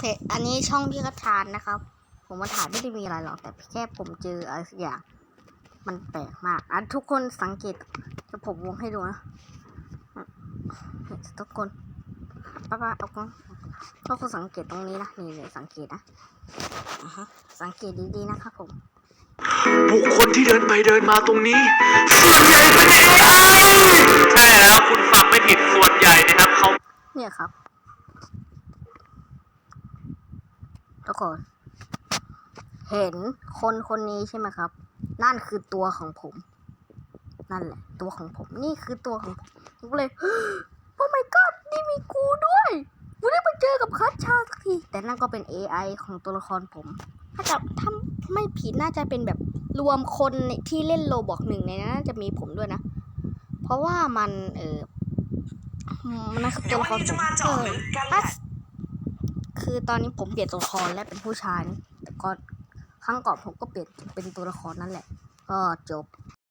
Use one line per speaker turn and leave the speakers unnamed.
เพจอันนี้ช่องพี่กัชานนะครับ ผมมาถ่ายไม่ได้มีอะไรหรอก แต่แค่ผมเจออะไรสักอย่าง มันแปลกมากอะทุกคนสังเกตจะผมวงให้ดูนะอะทุกคนป้าป้าเอากล้องทุกคนสังเกตตรงนี้นะ นี่เลยสังเกตนะอ่าฮะสังเกตดีๆนะครับผม
บุคคลที่เดินไปเดินมาตรงนี้ส่วนใหญ่เป็น AI ใช่แล้วคุณฟังไม่ผิดส่วนใหญ่นะครับเขา
เนี่ยครับ ทุกคนเห็นคนคนนี้ใช่ไหมครับ นั่นคือตัวของผม นั่นแหละ ตัวของผมนี่คือตัวของผมผมก็เลยโอ้ my god นี่มีกูด้วยกูได้มาเจอกับคัชชาสักที แต่นั่นก็เป็น AI ของตัวละครผม ถ้าจะถ้าไม่ผิดน่าจะเป็นแบบรวมคนที่เล่นโลบอกหนึ่งในนั้นน่าจะมีผมด้วยนะ เพราะว่ามันเออมันนั่นคือตัวละครผมเออถ้า คือตอนนี้ผมเปลี่ยนตัวละครและเป็นผู้ชายแต่ก็ครั้งก่อนผมก็เปลี่ยนเป็นตัวละครนั่นแหละ ก็จบ